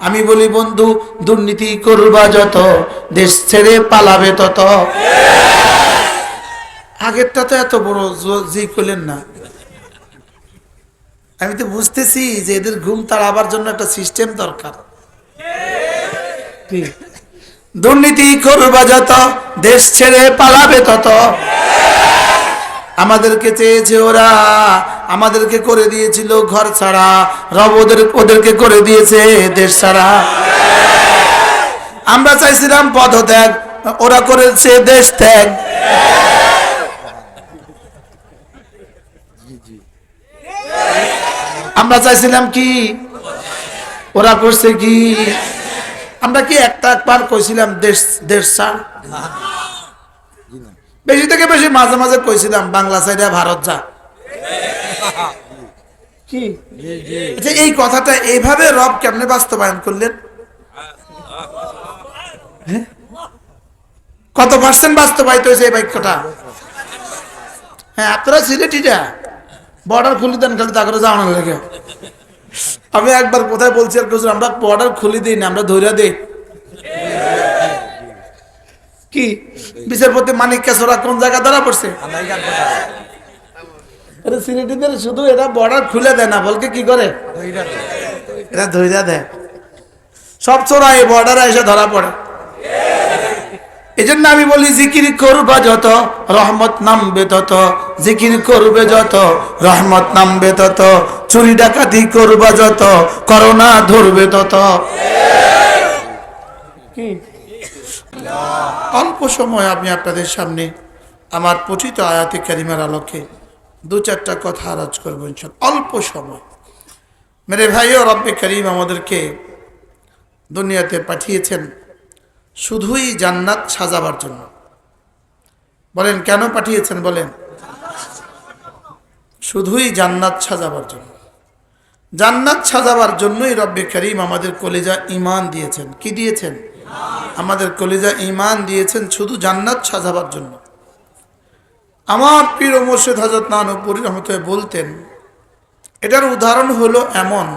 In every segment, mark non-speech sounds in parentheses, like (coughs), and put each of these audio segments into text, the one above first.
আমি বলি, বন্ধু, দুর্নীতি করবা যত, দেশ ছেড়ে পালাবে তত। আগেরটা তো এত বড় জ- করলেন না। আমি তো বুঝতেছি যে এদের ঘুম তাড়াবার জন্য একটা সিস্টেম দরকার। দুর্নীতি করবা যত, দেশ ছেড়ে পালাবে তত। আমাদেরকে চেয়েছে ওরা, আমাদেরকে করে দিয়েছিল ঘর ছাড়া, রব ওদের, ওদেরকে করে দিয়েছে দেশ ছাড়া। আমরা চাইছিলাম পদত্যাগ ওরা করেছে দেশ ত্যাগ। আমরা চাইছিলাম কি? ওরা করছে কি? আমরা কি একটা একবার কইছিলাম দেশ দেশ ছাড়? বেশি থেকে বেশি মাঝে মাঝে কইছিলাম বাংলা সাইডে ভারত যা। কি? আচ্ছা এই কথাটা এইভাবে রব কেমনে বাস্তবায়ন করলেন? কত পার্সেন্ট বাস্তবায়িত হয়েছে এই বাক্যটা? হ্যাঁ আপনারা সিলেটিটা বর্ডার খুলি দেন খালি তা করে যাওয়ানোর লাগে। আমি একবার কোথায় বলছি আর আমরা বর্ডার খুলি দিই না আমরা ধৈর্য দিই। কি? বিচারপতি মানিক কেশরা কোন জায়গা ধরা পড়ছে? শুধু এরা বর্ডার খুলে দেয় না, বলকে কি করে? এরা ধৈর্য দেয়। সব চোরা এই বর্ডারে এসে ধরা পড়ে। এই জন্য আমি বলি, জিকির করবা যত, রহমত নামবে তত। জিকির করবে যত, রহমত নামবে তত। চুরি ডাকাতি করবা যত, করোনা ধরবে তত। কি? অল্প সময় আমি আপনাদের সামনে আমার পঠিত আয়াতে কারিমার আলোকে দু চারটা কথা আরাজ করব অল্প সময়। মেরে ভাইও, রব্বে করিম আমাদেরকে দুনিয়াতে পাঠিয়েছেন শুধুই জান্নাত সাজাবার জন্য। বলেন, কেন পাঠিয়েছেন বলেন? শুধুই জান্নাত সাজাবার জন্য। জান্নাত সাজাবার জন্যই রব্বে করিম আমাদের কলেজা ইমান দিয়েছেন। কি দিয়েছেন? আমাদের কলিজা ইমান দিয়েছেন শুধু জান্নাত সাজাবার জন্য। আমার প্রিয় মোর্শেদ হজরত নানুপুরি রহমত বলতেন, এটার উদাহরণ হলো এমন,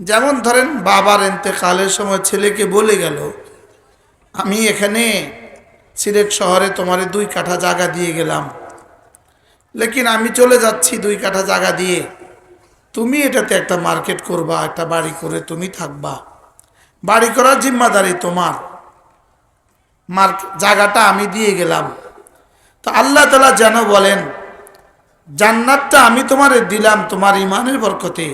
যেমন ধরেন বাবার এতেকালের সময় ছেলেকে বলে গেল, আমি এখানে সিলেট শহরে তোমারে দুই কাঠা জায়গা দিয়ে গেলাম, লেকিন আমি চলে যাচ্ছি দুই কাঠা জায়গা দিয়ে। তুমি এটাতে একটা মার্কেট করবা, একটা বাড়ি করে তুমি থাকবা। বাড়ি করার জিম্মাদারি তোমার। মার্ক জায়গাটা আমি দিয়ে গেলাম। তো আল্লাহ তালা যেন বলেন, জান্নাতটা আমি তোমারে দিলাম তোমার ইমানের বরকতে,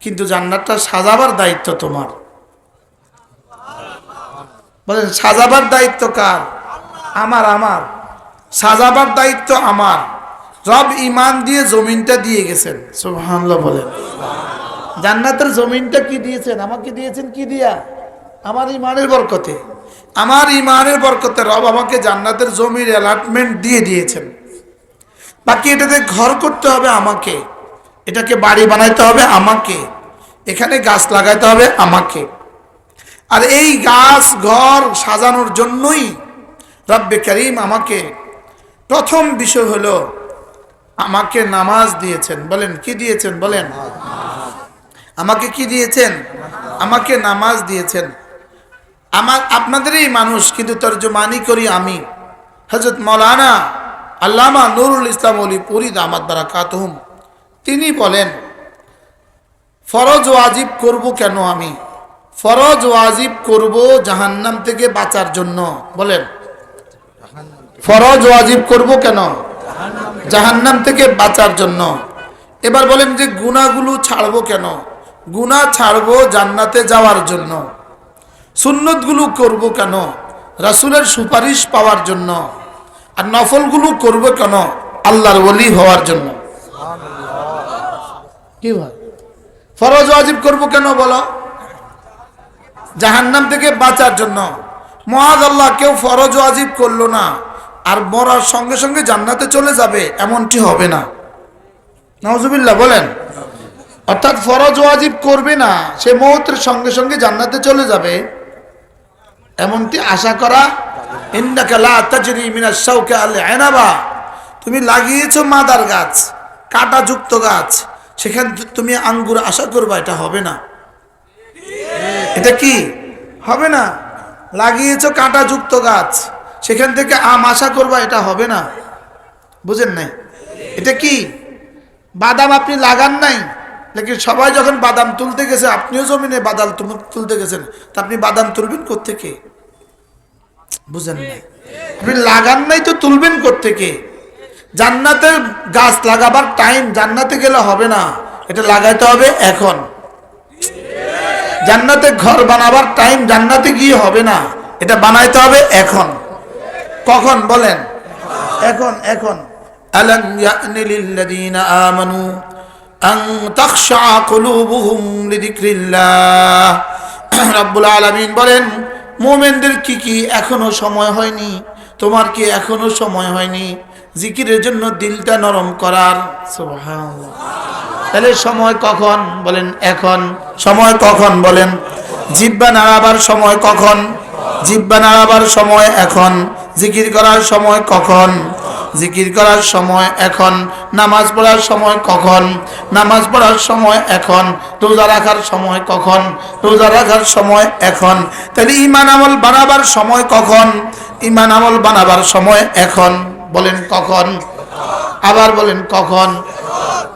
কিন্তু জান্নাতটা সাজাবার দায়িত্ব তোমার। বলেন, সাজাবার দায়িত্ব কার? আমার আমার। সাজাবার দায়িত্ব আমার। রব ইমান দিয়ে জমিনটা দিয়ে গেছেন। সুবহানাল্লাহ বলেন। জান্নাতের জমিনটা কি দিয়েছেন? আমাকে দিয়েছেন কি দিয়া? আমার ইমানের বরকতে। আমার ইমানের বরকতে রব আমাকে জান্নাতের জমির অ্যালাটমেন্ট দিয়ে দিয়েছেন। বাকি এটাতে ঘর করতে হবে আমাকে। এটাকে বাড়ি বানাইতে হবে আমাকে। এখানে গাছ লাগাইতে হবে আমাকে। আর এই গাছ ঘর সাজানোর জন্যই রব্বে করিম আমাকে প্রথম বিষয় হলো, আমাকে নামাজ দিয়েছেন। বলেন, কি দিয়েছেন? বলেন। আমাকে কি দিয়েছেন? আমাকে নামাজ দিয়েছেন। আমার, আপনাদেরই মানুষ, কিন্তু তর্জমানি করি আমি। হজরত মৌলানা আল্লামা নুরুল ইসলাম অলি পুরীদ আমার বারা কাতহুম তিনি বলেন, ফরজ ওয়াজিব করব কেন আমি? ফরজ ওয়াজিব করব জাহান্নাম থেকে বাঁচার জন্য। বলেন, ফরজ ওয়াজিব করব কেন? জাহান্নাম থেকে বাঁচার জন্য। এবার বলেন যে গুণাগুলো ছাড়বো কেন? গুণা ছাড়বো জান্নাতে যাওয়ার জন্য। সুন্নতগুলো করব কেন? রাসুলের সুপারিশ পাওয়ার জন্য। আর নফলগুলো করব কেন? আল্লাহর ওলি হওয়ার জন্য। কি ভাই ফরজ ওয়াজিব করব কেন বলো? জাহান্নাম থেকে বাঁচার জন্য। মহাদ আল্লাহ কেউ ফরজ ওয়াজিব করল না। আর মরার সঙ্গে সঙ্গে জান্নাতে চলে যাবে, এমনটি হবে না। নজুবিল্লাহ বলেন। অর্থাৎ ফরজ ওয়াজিব করবে না, সে মুহূর্তের সঙ্গে সঙ্গে জান্নাতে চলে যাবে। এমনটি আশা করা তুমি লাগিয়েছো মাদার গাছ, কাঁটাযুক্ত গাছ, সেখান তুমি আঙ্গুর আশা করবা, এটা হবে না। এটা কি? হবে না। লাগিয়েছ কাঁটাযুক্ত গাছ, সেখান থেকে আম আশা করবা, এটা হবে না। বুঝেন নাই? এটা কি? বাদাম আপনি লাগান নাই? লেকিন সবাই যখন বাদাম তুলতে গেছে, আপনিও জমিনে বাদাম তুল- তুলতে গেছেন। তা আপনি বাদাম তুলবেন কোত্থেকে? বুঝেন নাই। আপনি লাগান নাই তো তুলবেন কোত্থেকে? জান্নাতে গাছ লাগাবার টাইম জান্নাতে গেলে হবে না। এটা লাগাইতে হবে এখন। জান্নাতে ঘর বানাবার টাইম জান্নাতে গিয়ে হবে না। এটা বানাইতে হবে এখন। কখন? বলেন। এখন এখন। আলম আমানু রাব্বুল আলামিন বলেন, মুমিনদের কি কি এখনও সময় হয়নি? তোমার কি এখনও সময় হয়নি? জিকিরের জন্য দিলটা নরম করার। তাহলে সময় কখন? বলেন এখন। সময় কখন? বলেন। জিব্বা নাড়াবার সময় কখন? জিব্বা নাড়াবার সময় এখন। জিকির করার সময় কখন? জিকির করার সময় এখন, নামাজ পড়ার সময় কখন, নামাজ পড়ার সময় এখন, রোজা রাখার সময় কখন, রোজা রাখার সময় এখন, তাহলে ইমান আমল বানাবার সময় কখন ইমান আমল বানাবার সময় এখন, বলেন কখন, আবার বলেন কখন,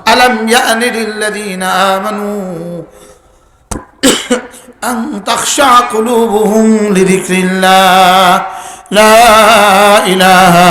আলম ইয়ানিল্লাযীনা আমানু, আন তাখশা কুলুবুহুম লিযিকরিল্লাহ, লা ইলাহা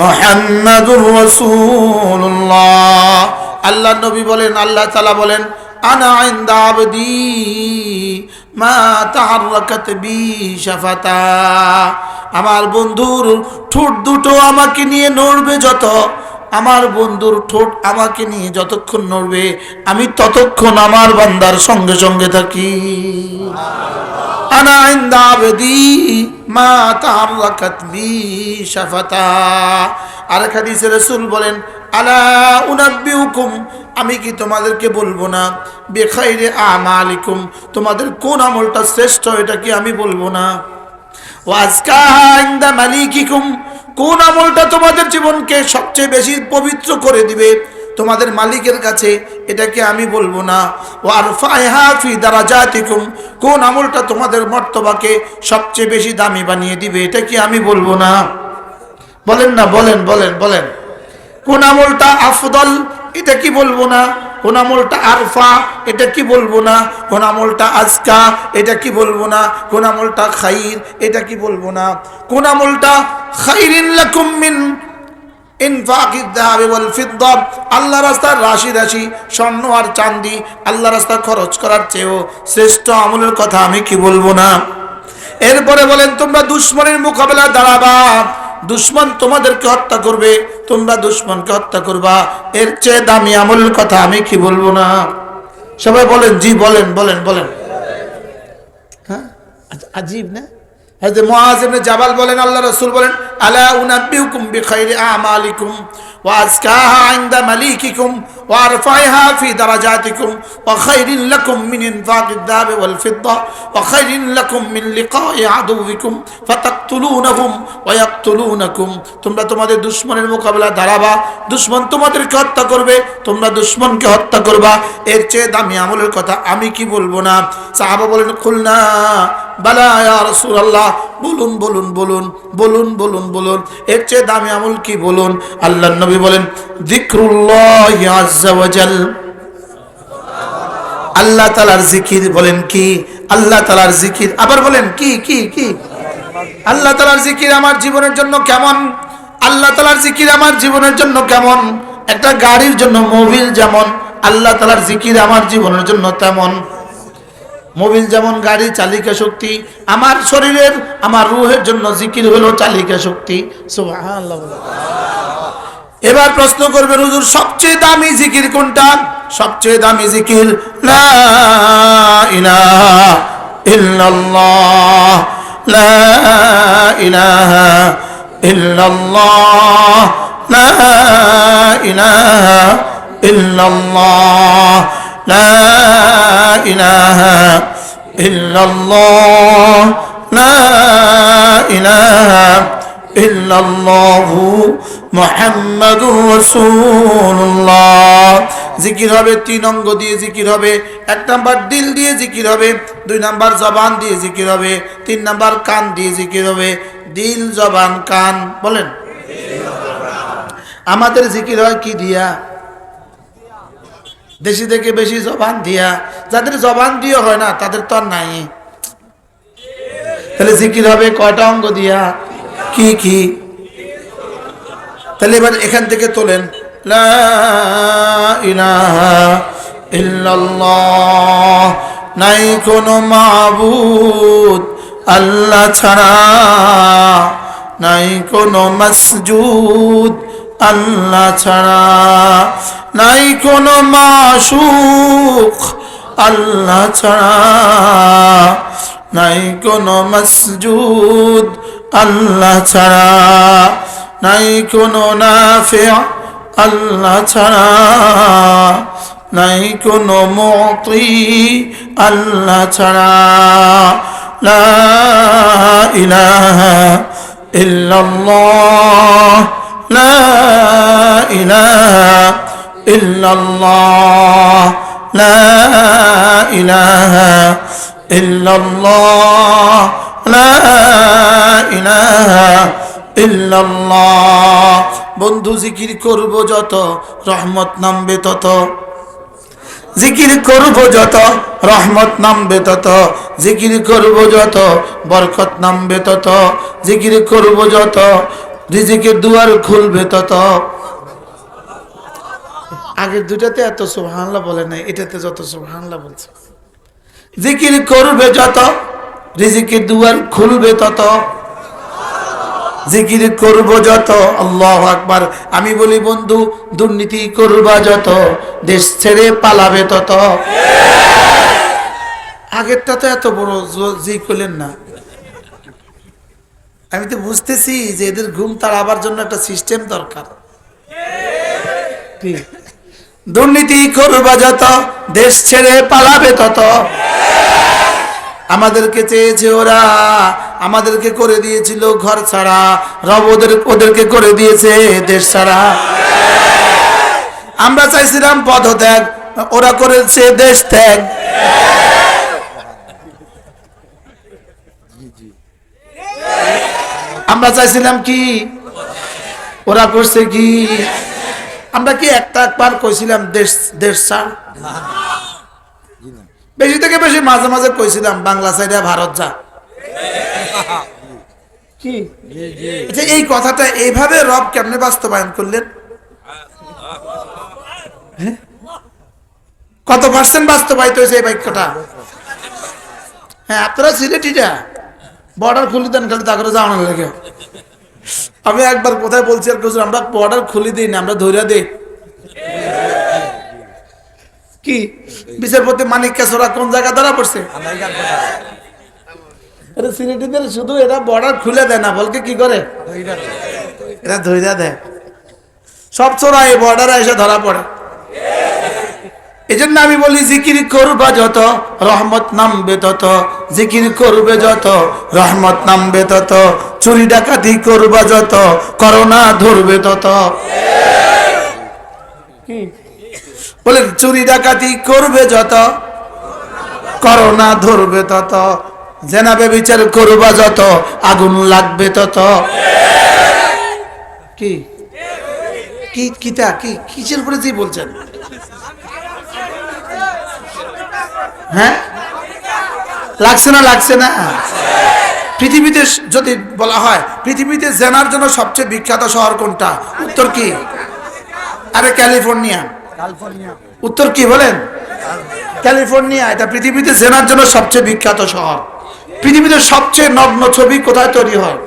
মোহাম্মদুর রাসূলুল্লাহ। আল্লাহ নবী বলেন, আল্লাহ তালা বলেন, আনা ইনদা আবদি মা তাহাররাকাত বি শাফাতা। আমার বন্ধুর ঠোঁট দুটো আমাকে নিয়ে নড়বে যত আমার বন্ধুর ঠোঁট আমাকে নিয়ে যতক্ষণ নড়বে, আমি ততক্ষণ আমার বান্দার সঙ্গে সঙ্গে থাকি। মা রাসূল বলেন, আলা আমি কি তোমাদেরকে বলব না। বেখাইরে আমালিকুম। তোমাদের কোন আমলটা শ্রেষ্ঠ, এটা কি আমি বলব না। ওয়াজকাহা ইনদা মালিকিকুম। কোন আমলটা তোমাদের জীবনকে সবচেয়ে বেশি পবিত্র করে দিবে? তোমাদের মালিকের কাছে এটাকে আমি বলব না। ও আর দ্বারা ফি দারাজাতিকুম। কোন আমলটা তোমাদের মর্তবাকে সবচেয়ে বেশি দামি বানিয়ে দিবে এটা কি আমি বলব না। বলেন না, বলেন বলেন বলেন। কোন আমলটা আফদল এটা কি বলব না? কোন আমলটা আরফা, এটা কি বলব না? কোন আমলটা আজকা, এটা কি বলব না? কোন আমলটা খাইর, এটা কি বলব না? কোন আমলটা খাইরিন লাকুম মিন আল্লাহ রাস্তার রাশি রাশি, স্বর্ণ আর চাঁদি, আল্লাহ রাস্তা খরচ করার চেয়েও শ্রেষ্ঠ আমলের কথা আমি কি বলব না? এরপরে বলেন, তোমরা দুশ্মনের মোকাবেলা দাঁড়াবা। দুশ্মন তোমাদেরকে হত্যা করবে, তোমরা দুশ্মনকে হত্যা করবা। এর চেয়ে দামি আমল কথা আমি কি বলব না? সবাই বলেন, জি বলেন বলেন বলেন। হ্যাঁ? আজীব না? ইবনে জাবাল বলেন, আল্লাহ রসুল বলেন খাইরিন লাকুম মিন ইনফাকিদ যাহাবি ওয়াল ফিদ্দা ওয়া খাইরিন লাকুম মিন লিকাই আদুউবিকুম ফাতাকতুলুনাহুম ওয়া ইয়াকতুলুনাকুম তোমরা তোমাদের দুশমনের মোকাবেলা দাঁড়াবা। দুশমন তোমাদেরকে হত্যা করবে, তোমরা দুশমনকে হত্যা করবা। এর চেয়ে দামি আমলের কথা আমি কি বলব না। সাহাবা বলেন খুলনা বালা ইয়া রাসূলুল্লাহ। বলুন বলুন বলুন বলুন বলুন বলুন। এর চেয়ে দামি আমল কি বলুন? আল্লাহর নবী বলেন, যিকরুল্লাহ আল্লাহ তাআলার জিকির বলেন কি? আল্লাহ তাআলার জিকির। আবার বলেন, কি কি কি? আল্লাহ তাআলার জিকির আমার জীবনের জন্য কেমন? আল্লাহ তাআলার জিকির আমার জীবনের জন্য কেমন? একটা গাড়ির জন্য মোবিল যেমন, আল্লাহ তাআলার জিকির আমার জীবনের জন্য তেমন। মোবিল যেমন গাড়ি চালিকা শক্তি, আমার শরীরের, আমার রুহের জন্য জিকির হলো চালিকা শক্তি। সুবহানাল্লাহ। এবার প্রশ্ন করবেন হুজুর সবচেয়ে দামি জিকির কোনটা? সবচেয়ে দামি জিকির লা মোহাম্মদুর রসুল্লাহ জিকির হবে তিন অঙ্গ দিয়ে জিকির হবে, এক নাম্বার দিল দিয়ে জিকির হবে, দুই নাম্বার জবান দিয়ে জিকির হবে, তিন নাম্বার কান দিয়ে জিকির হবে। দিল, জবান, কান, বলেন। আমাদের জিকির হয় কি দিয়া? দেশি থেকে বেশি জবান দিয়া। যাদের জবান দিয়ে হয় না, তাদের তো আর নাই। তাহলে জিকির হবে কয়টা অঙ্গ দিয়া? কি কি? তাহলে এবার এখান থেকে তোলেন নাই কোনো মাবুদ আল্লাহ ছাড়া। নাই কোনো মসজুদ আল্লাহ ছাড়া। নাই কোনো মাসুক আল্লাহ ছাড়া। নাই কোনো মসজুদ আল্লাহ ছাড়া। নাই কোনো নাফে আল্লাহ ছাড়া নাই কোনো মতি আল্লাহ ছাড়া লা ইলাহা ইল্লাল্লাহ লা ইলাহা ইল্লাল্লাহ লা ইলাহা ইল্লাল্লাহ লা ইলাহা বন্ধু, জিকির করব যত, রহমত নামবে তত। জিকির করব যত, রহমত নামবে তত। জিকির করব যত, বরকত নামবে তত। জিকির করব যত রিজিকের দুয়ার খুলবে তত। আগের দুটাতে এত সুবহানাল্লাহ বলে নাই, এটাতে যত সুবহানাল্লাহ বলছে। জিকির করবে যত রিজিকের দুয়ার খুলবে তত। জিকির করব যত, আল্লাহ আকবার। আমি বলি, বন্ধু, দুর্নীতি করবা যত, দেশ ছেড়ে পালাবে তত। আগেরটা তো এত বড় জি করলেন না। আমি তো বুঝতেছি যে এদের ঘুম তাড়াবার জন্য একটা সিস্টেম দরকার। দুর্নীতি করবা যত, দেশ ছেড়ে পালাবে তত। আমাদেরকে চেয়েছে ওরা আমাদেরকে করে দিয়েছিল ঘর ছাড়া। রব ওদের ওদেরকে করে দিয়েছে দেশ ছাড়া। আমরা চাইছিলাম পদত্যাগ ওরা করেছে দেশ ত্যাগ। আমরা চাইছিলাম কি? ওরা করছে কি? আমরা কি একটা একবার কইছিলাম দেশ দেশ ছাড়? বেশি থেকে বেশি মাঝে মাঝে কইছিলাম বাংলা সাইডে ভারত যা (laughs) কি? আচ্ছা এই কথাটা এইভাবে রব কেমনে বাস্তবায়ন করলেন? হ্যাঁ? কত পার্সেন্ট বাস্তবায়িত হয়েছে এই বাক্যটা? হ্যাঁ আপনারা সিলেটিটা বর্ডার খুলি দেন, খালি তা করে যাওয়ানোর লাগে। আমি একবার কোথায় বলছি আর কিছু আমরা বর্ডার খুলে দিই না, আমরা ধৈর্য দিই। কি? বিচারপতি মানিক কেশরা কোন জায়গা ধরা পড়ছে? আরে সিলেটিদের শুধু এরা বর্ডার খুলে দেয় না, বলকে কি করে? এরা ধৈর্য দেয়। সব চোরা এই বর্ডারে এসে ধরা পড়ে। এই জন্য আমি বলি, জিকির করবা যত, রহমত নামবে তত। জিকির করবে যত, রহমত নামবে তত। চুরি ডাকাতি করবা যত, করোনা ধরবে তত। বলে চুরি ডাকাতি করবে যত, করোনা ধরবে তত। জেনাবে বিচার করবা যত আগুন লাগবে তত। কি? কি কিতা? কি কিসের উপরে কি বলছেন? হ্যাঁ? লাগছে না লাগছে না? পৃথিবীতে যদি বলা হয় পৃথিবীতে জেনার জন্য সবচেয়ে বিখ্যাত শহর কোনটা? উত্তর কি? আরে ক্যালিফোর্নিয়া। উত্তর কি বলেন? ক্যালিফোর্নিয়া এটা পৃথিবীতে জেনার জন্য সবচেয়ে বিখ্যাত শহর। পৃথিবীতে সবচেয়ে নগ্ন ছবি কোথায় তৈরি হয়?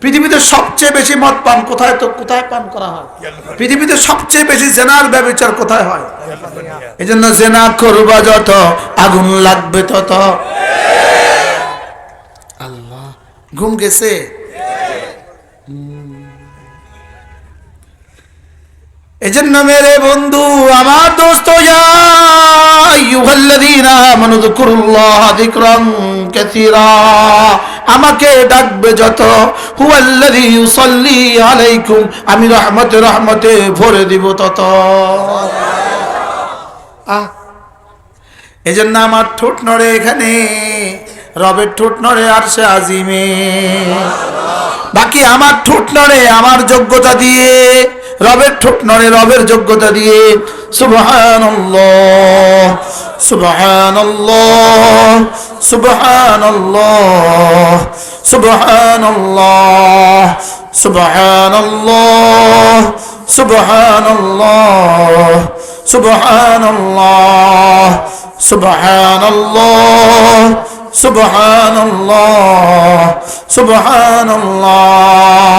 পৃথিবীতে সবচেয়ে বেশি মদ পান কোথায় তো কোথায় পান করা হয়? পৃথিবীতে সবচেয়ে বেশি জেনার ব্যবচার কোথায় হয়? এই জন্য জেনা করবা যত, আগুন লাগবে তত। আল্লাহ, ঘুম গেছে? এজন্য মেরে বন্ধু, আমার দোস্ত আমাকে ডাকবে যত আলাইকুম, আমি রহমতে রহমতে ভরে দিব তত। আহ, এজন্য আমার ঠোঁট নড়ে এখানে, রবের ঠোঁট নড়ে আর সে আজিমে। বাকি আমার ঠোঁট নড়ে, আমার যোগ্যতা দিয়ে রবের ঠোঁট নড়ে রবের যোগ্যতা দিয়ে সুবহানাল্লাহ সুবহানাল্লাহ সুবহানাল্লাহ সুবহানাল্লাহ সুবহানাল্লাহ সুবহানাল্লাহ সুবহানাল্লাহ সুবহানাল্লাহ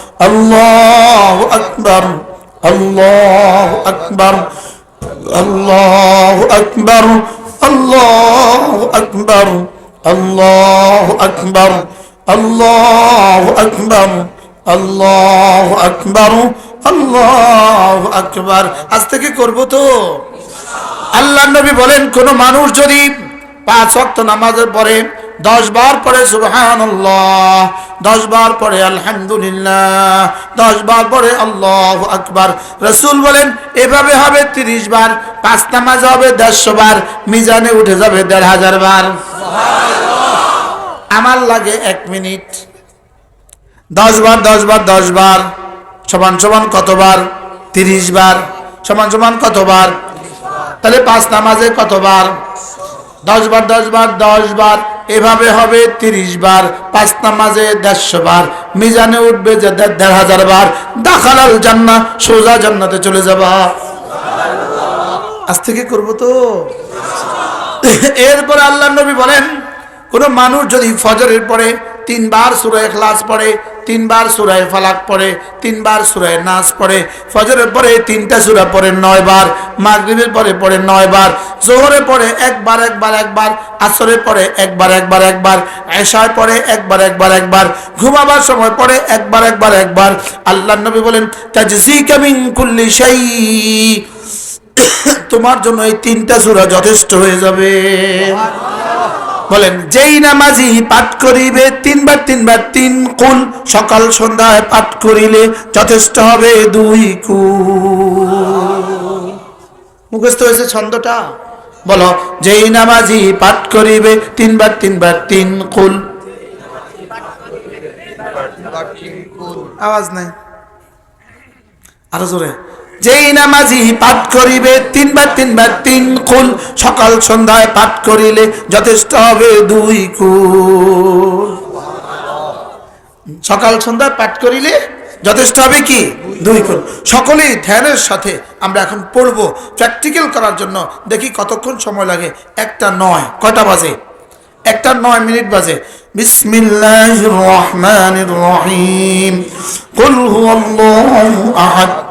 আল্লাহু আকবার আল্লাহু আকবার আল্লাহু আকবার আল্লাহু আকবার আল্লাহু আকবার আল্লাহু আকবার আল্লাহু আকবার আল্লাহু আকবার। আজ থেকে করব তো? আল্লাহ নবী বলেন, কোন মানুষ যদি পাঁচ ওয়াক্ত নামাজের পরে দশ বার পরে সুবহানাল্লাহ দশ বার পরে আলহামদুলিল্লাহ দশ বার পরে আল্লাহ আকবার। রসুল বলেন এভাবে হবে তিরিশ বার পাঁচ নামাজ হবে দেড়শো বার মিজানে উঠে যাবে দেড় হাজার বার। আমার লাগে এক মিনিট। দশ বার দশ বার দশ বার সমান সমান কতবার তিরিশ বার সমান সমান কতবার তাহলে পাঁচ নামাজে কতবার দশ বার দশ বার দশ বার এভাবে হবে তিরিশ বার, পাঁচ নামাজে দেড়শো বার, মিজানে উঠবে যে দেড় হাজার বার দেখাল জান্না সোজা জান্নাতে চলে যাবা। আজ থেকে করব তো। এরপর আল্লাহ নবী বলেন কোন মানুষ যদি ফজরের পরে তিনবার সুরায় ক্লাস পড়ে, তিনবার সুরায় ফালাক পড়ে, তিনবার সুরায় নাচ পড়ে, ফজরের পরে তিনটা সুরা পড়ে নয় বার, মাগরিবের পরে পড়ে নয় বার জোহরে পড়ে একবার একবার একবার, আসরের পরে একবার একবার একবার এশায় পড়ে একবার একবার একবার, ঘুমাবার সময় পড়ে একবার একবার একবার, আল্লাহ নবী বলেন তাজজি কামিং কুল্লি শাই (coughs) তোমার জন্য এই তিনটা সুরা যথেষ্ট হয়ে যাবে। বলেন, যেই নামাজি পাঠ করিবে, তিনবার তিনবার তিন কুল, সকাল সন্ধ্যায় পাঠ করিলে যথেষ্ট হবে দুই কুল। মুখস্থ হয়েছে ছন্দটা? বলো, যেই নামাজি পাঠ করিবে, তিনবার তিনবার তিন কুল। আওয়াজ নাই। আরও জোরে। যেই নামাজি পাঠ করিবে, তিনবার তিনবার তিন কুল সকাল সন্ধ্যায় পাঠ করিলে যথেষ্ট হবে দুই কুল সকাল সন্ধ্যায় পাঠ করিলে যথেষ্ট হবে কি? দুই কুল সকলেই ধ্যানের সাথে আমরা এখন পড়ব প্র্যাকটিক্যাল করার জন্য। দেখি কতক্ষণ সময় লাগে। একটা নয়। কয়টা বাজে? একটা নয় মিনিট বাজে। বিসমিল্লাহির রহমানির রহিম। কুল হুয়াল্লাহু আহাদ।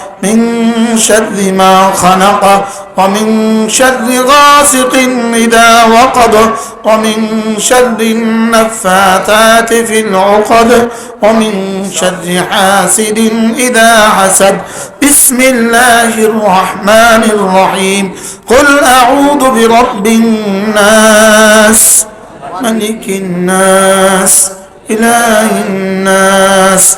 من شر ما خلق ومن شر غاسق إذا وقب ومن شر النفاثات في العقد ومن شر حاسد إذا حسد. بسم الله الرحمن الرحيم. قل أعوذ برب الناس ملك الناس إله الناس.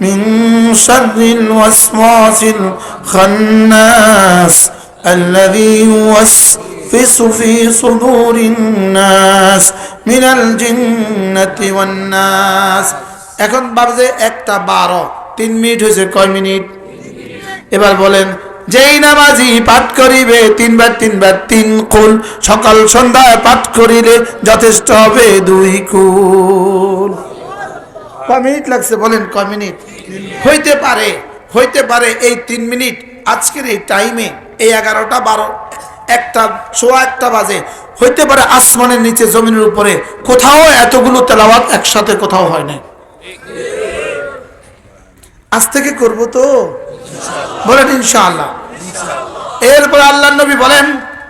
من شر الوسواس الخناس الذي يوسوس في صدور الناس من الجنة والناس এখন বাজে একটা বারো তিন মিনিট হয়েছে কয় মিনিট এবার বলেন যেই নামাজি পাঠ করিবে তিনবার তিনবার তিন কুল সকাল সন্ধ্যায় পাঠ করিলে যথেষ্ট হবে দুই কুল কয় মিনিট লাগছে, বলেন কয় মিনিট হইতে পারে হইতে পারে এই তিন মিনিট, আজকের এই টাইমে এই এগারোটা বারো, একটা, সোয়া একটা বাজে। হইতে পারে আসমানের নিচে, জমিনের উপরে। কোথাও এতগুলো তেলাওয়াত একসাথে কোথাও হয় না আজ থেকে করব তো? বলেন ইনশাআল্লাহ। এরপর আল্লাহ নবী বলেন,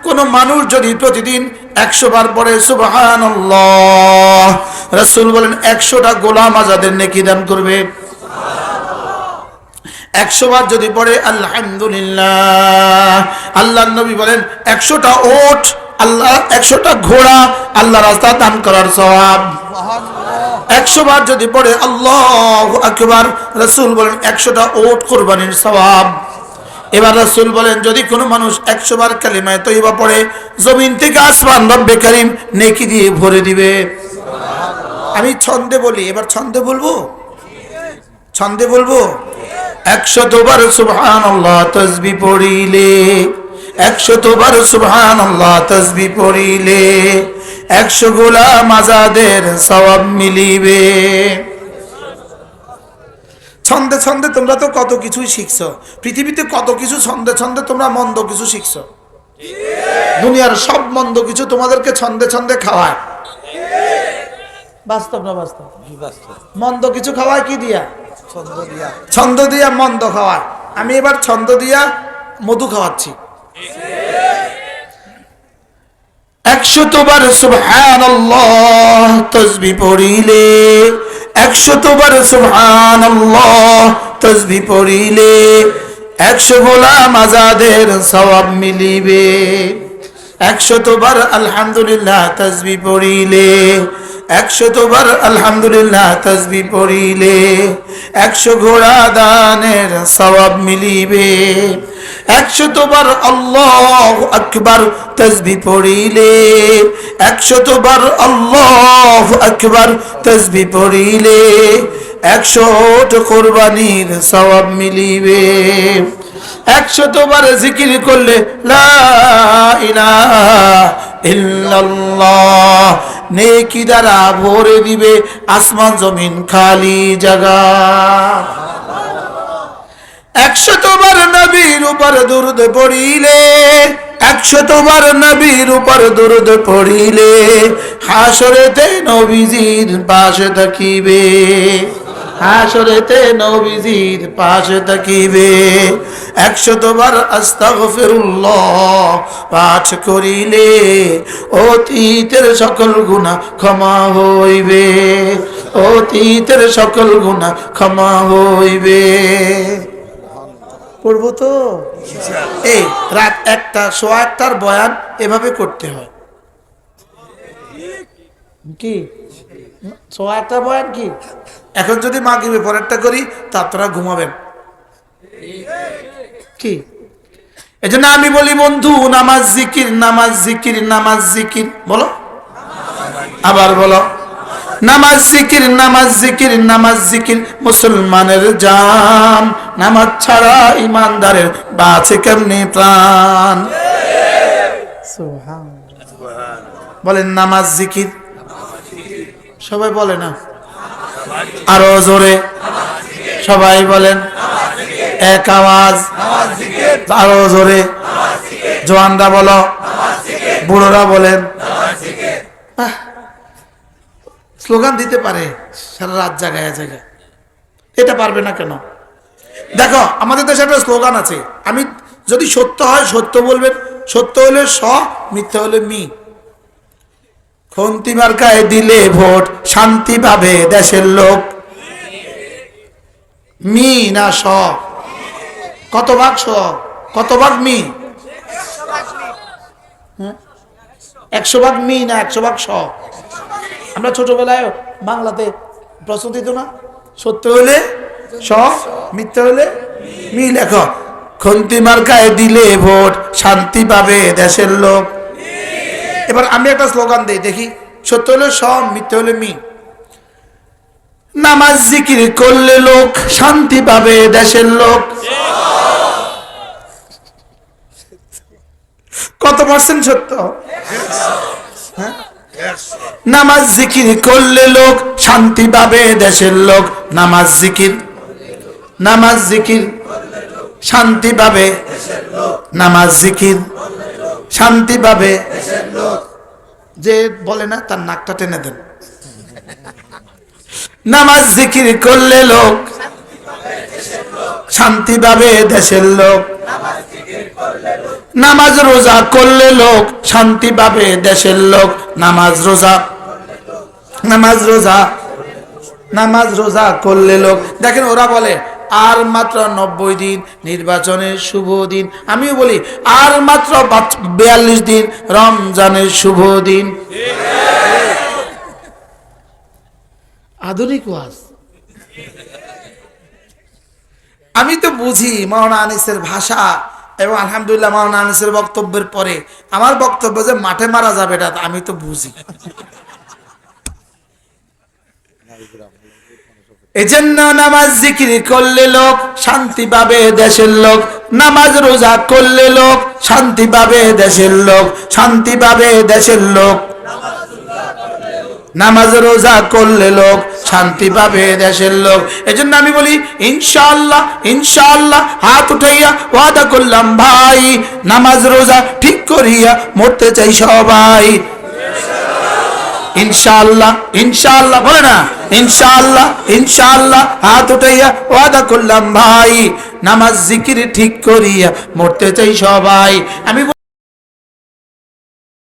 কোন মানুষ যদি প্রতিদিন একশো বার পরে সুবহান রসুল বলেন, একশোটা গোলাম আজাদের নেকি দান করবে। একশো বার যদি পড়ে, আলহামদুলিল্লাহ। আল্লাহ নবী বলেন, একশোটা ওট, আল্লাহ, একশোটা ঘোড়া আল্লাহ রাস্তা দান করার সবাব একশো বার যদি পড়ে, আল্লাহ আকবার, রসুল বলেন, একশোটা ওট কোরবানির সবাব এবার রসুল বলেন যদি কোনো মানুষ একশো বার কালিমায় তৈবা পড়ে জমিন থেকে আসমান রব্বে করিম নেকি দিয়ে ভরে দিবে। আমি ছন্দে বলি এবার ছন্দে বলব? ছন্দে বলব? একশো তোবার সুবহান আল্লাহ তসবি পড়িলে একশো তোবার সুবহান আল্লাহ তসবি পড়িলে একশো গোলা মাজাদের সবাব মিলিবে। ছন্দে ছন্দে তোমরা তো কত কিছুই শিখছো। পৃথিবীতে কত কিছু ছন্দে ছন্দে তোমরা মন্দ কিছু শিখছো। দুনিয়ার সব মন্দ কিছু তোমাদেরকে ছন্দে ছন্দে খাওয়ায়। বাস্তব না বাস্তব? মন্দ কিছু খাওয়ায় কি দিয়া? ছন্দ দিয়া। মন্দ খাওয়ায়। আমি এবার ছন্দ দিয়া মধু খাওয়াচ্ছি। একশো সুহান সুবহান তসবি পড়িলে, একশতবার সুবহান তসবি পড়িলে, একশো গোলাম আজাদের সবাব মিলিবে একশো তোবার আলহামদুলিল্লাহ তসবি পড়িলে একশো তোবার আলহামদুলিল্লাহ তসবি পড়িলে, একশো ঘোড়া দানের সবাব মিলিবে, একশো তোবার আল্লাহ আকবার তসবি পড়িলে, একশো তোবার আল্লাহ আকবার তসবি পড়িলে, একশো কোরবানির সবাব মিলিবে, একশো তোবার জিকির করলে, লা ইলাহা ইল্লাল্লাহ নেকি দ্বারা ভরে দিবে আসমান জমিন খালি জাগা একশতবার নবীর উপর দুরুদ পড়িলে, একশতবার নবীর উপর দুরুদ পড়িলে, হাসরেতে নবীজির পাশে থাকিবে। হাসরেতে নবীজির পাশে থাকিবে একশো তোমার আস্তাগফিরুল্লাহ পাঠ করিলে অতীতের সকল গুণা ক্ষমা হইবে। অতীতের সকল গুণা ক্ষমা হইবে। পড়ব তো? এই রাত একটা, সোয়া একটার বয়ান এভাবে করতে হয়। কি? সোয়া একটা বয়ান কি? এখন যদি মাগিবে পরেরটা করি তা আপনারা ঘুমাবেন কি? এজন্য আমি বলি, বন্ধু, নামাজ জিকির নামাজ জিকির নামাজ জিকির। বলো। আবার বলো। নামাজ জিকির নামাজ জিকির নামাজ জিকির, মুসলমানের জান। নামাজ ছাড়া ইমানদারের বাঁচে কেমনি প্রাণ? বলেন, নামাজ জিকির। সবাই বলে না? আরও জোরে। সবাই বলেন, এক আওয়াজ। আরও জোরে। জোয়ানরা বলো, বুড়োরা বলেন স্লোগান দিতে পারে সারা রাত জায়গায় জায়গায় এটা পারবে না কেন? দেখো, আমাদের দেশে একটা স্লোগান আছে। আমি যদি সত্য হয় সত্য বলবেন, সত্য হলে স, মিথ্যা হলে মি। খন্তি মার্কায় দিলে ভোট শান্তি পাবে দেশের লোক। মি না স? কত ভাগ স? কত ভাগ মি? হ্যাঁ? একশো ভাগ মি না একশো ভাগ স? আমরা ছোটবেলায় বাংলাতে প্রশ্ন দিত না? সত্য হলে স, মিথ্যা হলে মি লেখ। খন্তি মার্কায় দিলে ভোট শান্তি পাবে দেশের লোক। এবার আমি একটা স্লোগান দিই, দেখি। সত্য হলে স মিথ্যা হলে মি। নামাজ জিকির করলে লোক শান্তি পাবে দেশের লোক। কত পার্সেন্ট সত্য? হ্যাঁ? নামাজ জিকির করলে লোক শান্তি পাবে দেশের লোক। নামাজ জিকির নামাজ জিকির, শান্তি পাবে নামাজ জিকির। শান্তি পাবে যে বলে না, তার নাকটা টেনে দেন। নামাজ জিকির করলে লোক শান্তি পাবে দেশের লোক। নামাজ রোজা করলে লোক শান্তি পাবে দেশের লোক। নামাজ রোজা নামাজ রোজা নামাজ রোজা করলে লোক। দেখেন ওরা বলে আর মাত্র নব্বই দিন নির্বাচনের শুভ দিন। আমিও বলি, আর মাত্র বিয়াল্লিশ দিন রমজানের শুভ দিন। আধুনিক ওয়াজ। আমি তো বুঝি মাওনা আনিসের ভাষা এবং আলহামদুলিল্লাহ মাওনা আনিসের বক্তব্যের পরে আমার বক্তব্য যে মাঠে মারা যাবে, এটা আমি তো বুঝি। এজন্য নামাজ জিকির করলে লোক শান্তি পাবে দেশের লোক। নামাজ রোজা করলে লোক শান্তি পাবে দেশের লোক। শান্তি পাবে দেশের লোক। নামাজ রোজা করলে লোক শান্তি পাবে দেশের লোক। এজন্য আমি বলি, ইনশাআল্লাহ ইনশাআল্লাহ হাত উঠাইয়া ওয়াদা করলাম, ভাই, নামাজ রোজা ঠিক করিয়া মরতে চাই সবাই। ইনশাআল্লাহ ইনশাআল্লাহ, বলে না, ইনশাআল্লাহ ইনশাআল্লাহ, হাত উঠাইয়া, ওয়াদা করলাম, ভাই, নামাজ জিকির ঠিক করিয়া মরতে চাই সবাই। আমি